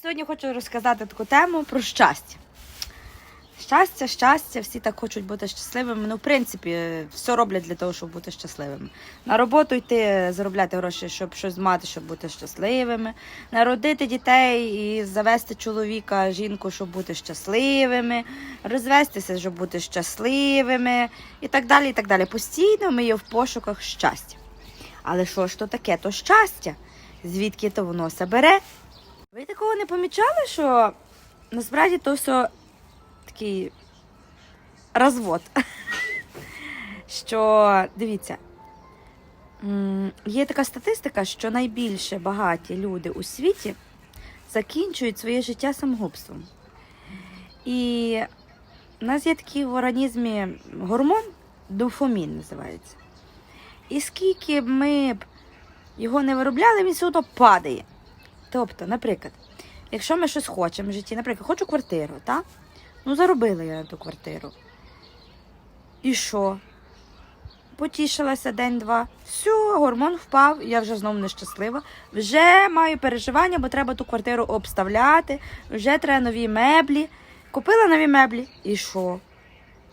Сьогодні хочу розказати таку тему про щастя. Щастя, щастя, всі так хочуть бути щасливими. Ну, в принципі, все роблять для того, щоб бути щасливими. На роботу йти, заробляти гроші, щоб щось мати, щоб бути щасливими. Народити дітей і завести чоловіка, жінку, щоб бути щасливими, розвестися, щоб бути щасливими, і так далі. і так далі. Постійно ми є в пошуках щастя. Але що ж то таке? То щастя? Звідки то воно себе бере? Ви такого не помічали, що насправді то все такий розвод. Що дивіться, є така статистика, що найбільше багаті люди у світі закінчують своє життя самогубством. І в нас є такий в організмі гормон, дофамін називається. І скільки б ми його не виробляли, він все падає. Тобто, наприклад, якщо ми щось хочемо в житті, наприклад, хочу квартиру, так? Ну, заробила я на ту квартиру. І що? Потішилася день-два. Все, гормон впав, я вже знову нещаслива. Вже маю переживання, бо треба ту квартиру обставляти, вже треба нові меблі. Купила нові меблі. І що?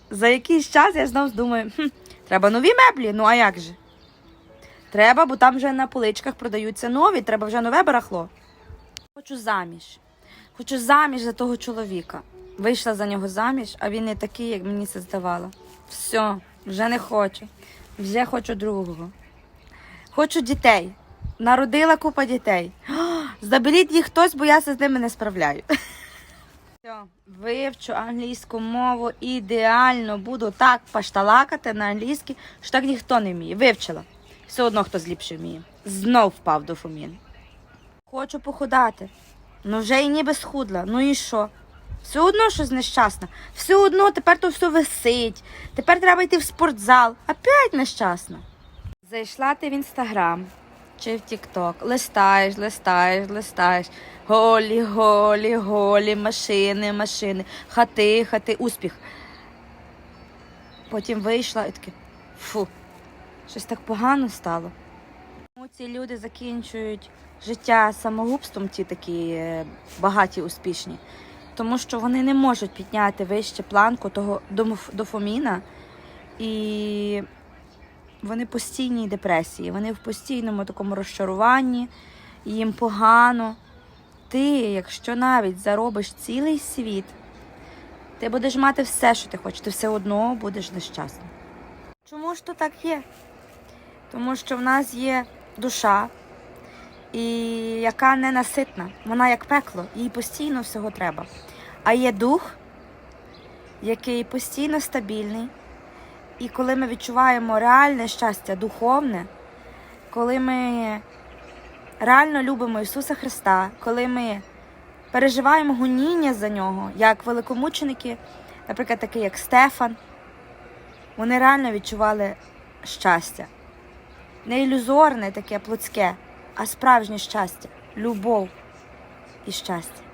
За якийсь час я знову думаю, хм, треба нові меблі, ну а як же? Треба, бо там вже на поличках продаються нові, треба вже нове барахло. Хочу заміж. Хочу заміж за того чоловіка. Вийшла за нього заміж, а він не такий, як мені це здавало. Все, вже не хочу. Вже хочу другого. Хочу дітей. Народила купа дітей. Заберіть їх хтось, бо я з ними не справляю. Все, вивчу англійську мову ідеально. Буду так пашталакати на англійській, що так ніхто не вміє. Вивчила. Все одно хтось ліпше вміє. Знов впав дофамін. Хочу похудати. Ну вже і ніби схудла. Ну і що? Все одно щось нещасна. Все одно тепер то все висить. Тепер треба йти в спортзал. Опять нещасна. Зайшла ти в інстаграм чи в Тікток. Листаєш, листаєш, листаєш. Голі, голі, голі, машини, машини, хати, хати, успіх. Потім вийшла і таке. Фу, щось так погано стало. Ці люди закінчують життя самогубством, ті такі е, багаті, успішні, тому що вони не можуть підняти вище планку того дофаміна, і вони в постійній депресії, вони в постійному такому розчаруванні, їм погано. Ти, якщо навіть заробиш цілий світ, ти будеш мати все, що ти хочеш, ти все одно будеш нещасним. Чому ж то так є? Тому що в нас є душа, і яка ненаситна. Вона як пекло, їй постійно всього треба. А є дух, який постійно стабільний. І коли ми відчуваємо реальне щастя духовне, коли ми реально любимо Ісуса Христа, коли ми переживаємо гоніння за нього, як великомученики, наприклад, такий як Стефан, вони реально відчували щастя. Не ілюзорне таке плотське, а справжнє щастя, любов і щастя.